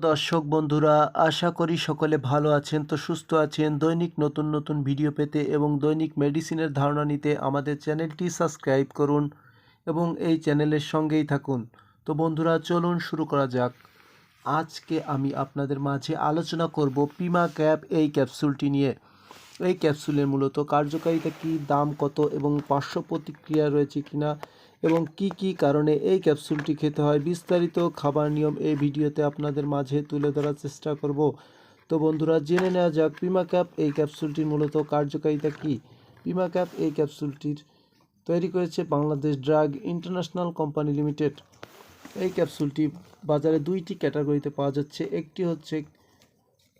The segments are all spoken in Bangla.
দর্শক বন্ধুরা, আশা করি সকলে ভালো আছেন, তো সুস্থ আছেন। দৈনিক নতুন নতুন ভিডিও পেতে এবং দৈনিক মেডিসিনের ধারণা নিতে আমাদের চ্যানেলটি সাবস্ক্রাইব করুন এবং এই চ্যানেলের সঙ্গেই থাকুন। তো বন্ধুরা, চলুন শুরু করা যাক। আজকে আমি আপনাদের মাঝে আলোচনা করব পিমা ক্যাপ এই ক্যাপসুলটি নিয়ে। এই ক্যাপসুলের মূলত কার্যকারিতা কী, দাম কত এবং পার্শ্ব প্রতিক্রিয়া রয়েছে কিনা এবং কি কি কারণে এই ক্যাপসুলটি খেতে হয় বিস্তারিত খাবার নিয়ম এই ভিডিওতে আপনাদের মাঝে তুলে ধরার চেষ্টা করব। তো বন্ধুরা, জেনে নেওয়া যাক পিমা ক্যাপ এই ক্যাপসুলটির মূলত কার্যকারিতা কী। পিমা ক্যাপ এই ক্যাপসুলটির তৈরি করেছে Bangladesh drug international company limited. এই ক্যাপসুলটি বাজারে দুইটি ক্যাটাগরিতে পাওয়া যাচ্ছে। একটি হচ্ছে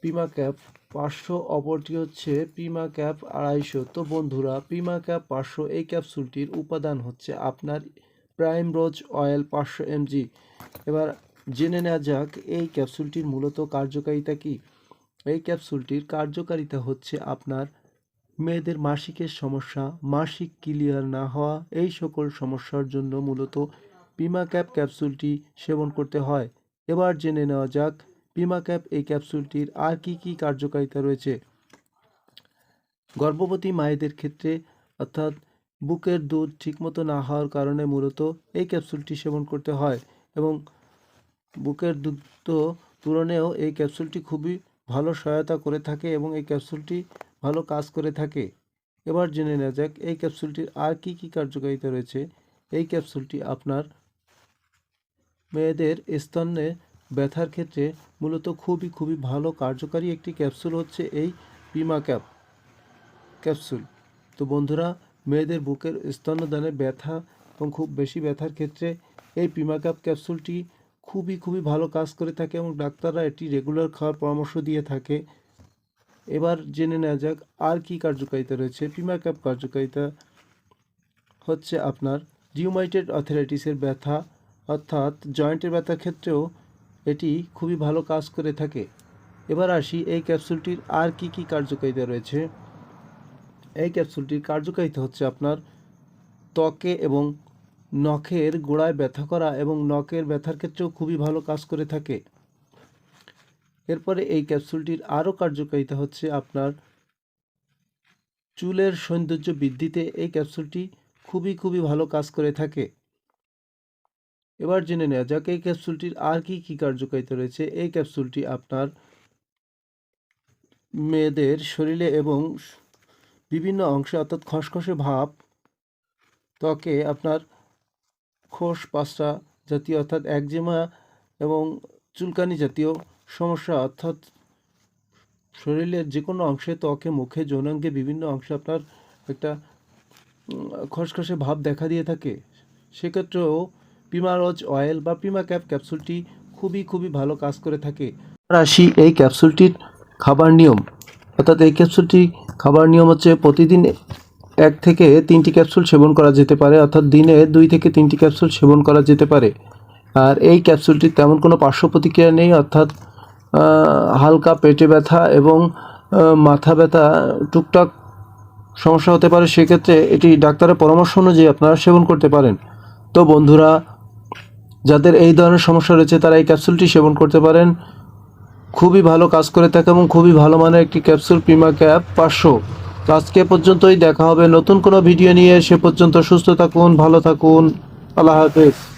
পিমা ক্যাপ পাঁচশো, অপরটি হচ্ছে পিমা ক্যাপ আড়াইশো। তো বন্ধুরা পিমা ক্যাপ পাঁচশো, এই ক্যাপসুলটির উপাদান হচ্ছে আপনার প্রাইম রোজ অয়েল পাঁচশো এমজি এবার জেনে নেওয়া যাক, এই ক্যাপসুলটির মূলত কার্যকারিতা কী? এই ক্যাপসুলটির কার্যকারিতা হচ্ছে আপনার মেয়েদের মাসিকের সমস্যা, মাসিক ক্লিয়ার না হওয়া, এই সকল সমস্যার জন্য মূলত পিমা ক্যাপ ক্যাপসুলটি সেবন করতে হয়। এবার জেনে নেওয়া যাক পিমা ক্যাপ এই ক্যাপসুলটির আর কি কি কার্যকারিতা রয়েছে? গর্ভবতী মায়েদের ক্ষেত্রে অর্থাৎ বুকের দুধ ঠিকমতো না হওয়ার কারণে মূলত এই ক্যাপসুলটি সেবন করতে হয় এবং বুকের দুধ তো পূরণেও এই ক্যাপসুলটি খুবই ভালো সহায়তা করে থাকে এবং এই ক্যাপসুলটি ভালো কাজ করে থাকে। এবার জেনে নেওয়া যাক, এই ক্যাপসুলটির আর কি কি কার্যকারিতা রয়েছে? এই ক্যাপসুলটি আপনার মেয়েদের স্তনে ব্যথার ক্ষেত্রে মূলত খুবই খুবই ভালো কার্যকারী একটি ক্যাপসুল হচ্ছে এই পিমা ক্যাপ, ক্যাপসুল। তো বন্ধুরা, মেয়েদের বুকের স্তন্যদানে ব্যথা এবং খুব বেশি ব্যথার ক্ষেত্রে এই পিমা ক্যাপ ক্যাপসুলটি খুবই খুবই ভালো কাজ করে থাকে এবং ডাক্তাররা এটি রেগুলার খাওয়ার পরামর্শ দিয়ে থাকে। এবার জেনে নেওয়া যাক, আর কি কার্যকারিতা রয়েছে? পিমা ক্যাপ কার্যকারিতা হচ্ছে আপনার রিউমাইটেড অথরাইটিসের ব্যথা, অর্থাৎ জয়েন্টের ব্যথার ক্ষেত্রেও এটি খুবই ভালো কাজ করে থাকে। এবার আসি এই ক্যাপসুলটির আর কি কি কার্যকারিতা রয়েছে। এই ক্যাপসুলটির কার্যকারিতা হচ্ছে আপনার ত্বকে এবং নখের গোড়ায় ব্যথা করা এবং নখের ব্যথার ক্ষেত্রেও খুবই ভালো কাজ করে থাকে। এরপরে এই ক্যাপসুলটির আরও কার্যকারিতা হচ্ছে আপনার চুলের সৌন্দর্য বৃদ্ধিতে এই ক্যাপসুলটি খুবই খুবই ভালো কাজ করে থাকে। এবার জেনে নেওয়া যাক, এই ক্যাপসুলটির আর কি কি কার্যকারিতা রয়েছে? এই ক্যাপসুলটি আপনার মেয়েদের শরীরে এবং বিভিন্ন অংশে, অর্থাৎ খসখসে ভাব, ত্বকে আপনার খোস পাসরা জাতীয়, অর্থাৎ একজিমা এবং চুলকানি জাতীয় সমস্যা, অর্থাৎ শরীরের যে কোনো অংশে ত্বকে, মুখে, যৌনাঙ্গে বিভিন্ন অংশে আপনার একটা খসখসে ভাব দেখা দিয়ে থাকে। সেক্ষেত্রেও পিমারজ অয়েল বা পিমা ক্যাপ ক্যাপসুলটি খুবই খুবই ভালো কাজ করে থাকে। আসি এই ক্যাপসুলটির খাবার নিয়ম। অর্থাৎ এই ক্যাপসুলটি খাবার নিয়ম হচ্ছে প্রতিদিন এক থেকে তিনটি ক্যাপসুল সেবন করা যেতে পারে, অর্থাৎ দিনে দুই থেকে তিনটি ক্যাপসুল সেবন করা যেতে পারে। আর এই ক্যাপসুলটির তেমন কোনো পার্শ্ব প্রতিক্রিয়া নেই, অর্থাৎ হালকা পেটে ব্যথা এবং মাথা ব্যথা টুকটাক সমস্যা হতে পারে। সেক্ষেত্রে এটি ডাক্তারের পরামর্শ অনুযায়ী আপনারা সেবন করতে পারেন। তো বন্ধুরা যাদের এই ধরনের সমস্যা রয়েছে, তারা এই ক্যাপসুলটি সেবন করতে পারেন। খুবই ভালো কাজ করে থাকে এবং খুবই ভালো মানের একটি ক্যাপসুল পিমা ক্যাপ পাঁচশো। আজকে পর্যন্তই, দেখা হবে নতুন কোনো ভিডিও নিয়ে। সে পর্যন্ত সুস্থ থাকুন, ভালো থাকুন। আল্লাহ হাফেজ।